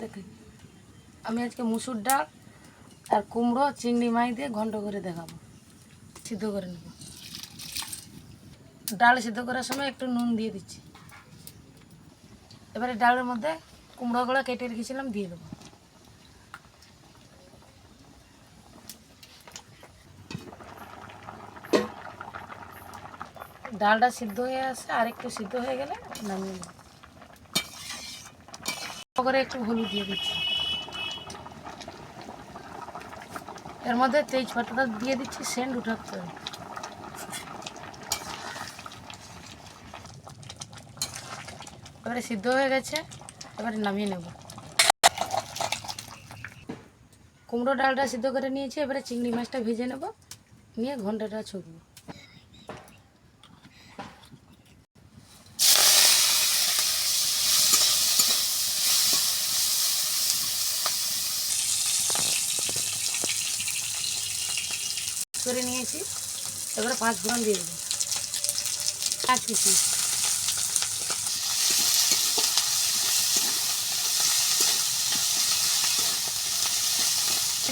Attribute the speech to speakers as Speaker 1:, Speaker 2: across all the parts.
Speaker 1: দেখে আমি আজকে মুসুর ডাল আর কুমড়ো, চিংড়ি মাই দিয়ে ঘন্ট করে দেখাবো। সিদ্ধ করে নেব। ডাল সিদ্ধ করার সময় একটু নুন দিয়ে দিচ্ছি। এবারে ডালের মধ্যে কুমড়োগুলো কেটে রেখেছিলাম, দিয়ে দেবো। ডালটা সিদ্ধ হয়ে আসে আর একটু সিদ্ধ হয়ে গেলে নামিয়ে নেব। করে একটু হলুদ দিয়ে দিচ্ছি। এর মধ্যে তেজপাতাটা দিয়ে দিচ্ছি, সেন্ট উঠাতে এবারে সিদ্ধ হয়ে গেছে, এবারে নামিয়ে নেব। কুমড়ো ডালটা সিদ্ধ করে নিয়েছি, এবারে চিংড়ি মাছটা ভেজে নেব, নিয়ে ঘন্টাটা ছুকবো করে নিয়েছি এবারে পাঁচ ফোড়ন দিয়ে দেবো। এক কিছু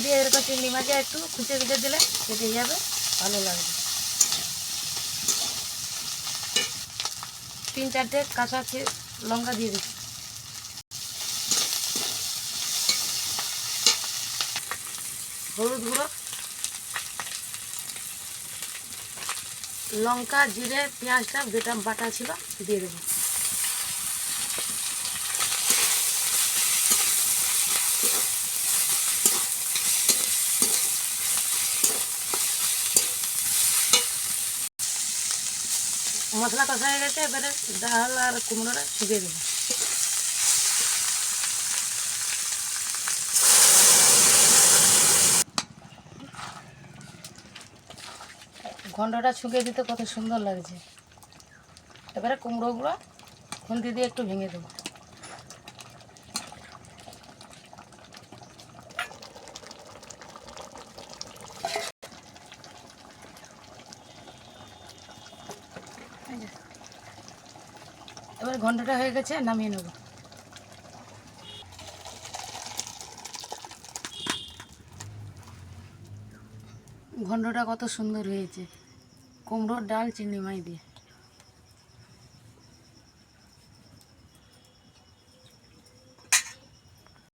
Speaker 1: দিয়ে এরকম চিংড়ি মাছে একটু খুঁচে খুঁচে দিলে কেটে যাবে, ভালো লাগবে। তিন চারটে কাঁচা লঙ্কা দিয়ে দিচ্ছি। হলুদ গুঁড়ো। লঙ্কা, জিরে, পেঁয়াজটা যেটা বাটা ছিল, দিয়ে দেবো। মশলা কষা হয়ে গেছে, এবারে ডাল আর কুমড়োটা ছুঁকে দেবো। ঘন্টটা ছুঁকে দিতে কত সুন্দর লাগছে। এবারে কুমড়োগুলো খুন্তি দিয়ে একটু ভেঙে দেবো। এবার ঘন্টাটা হয়ে গেছে, নামিয়ে নেব। ঘন্টটা কত সুন্দর হয়েছে। কুমড়োর ডাল চিংড়ি মাই দিয়ে।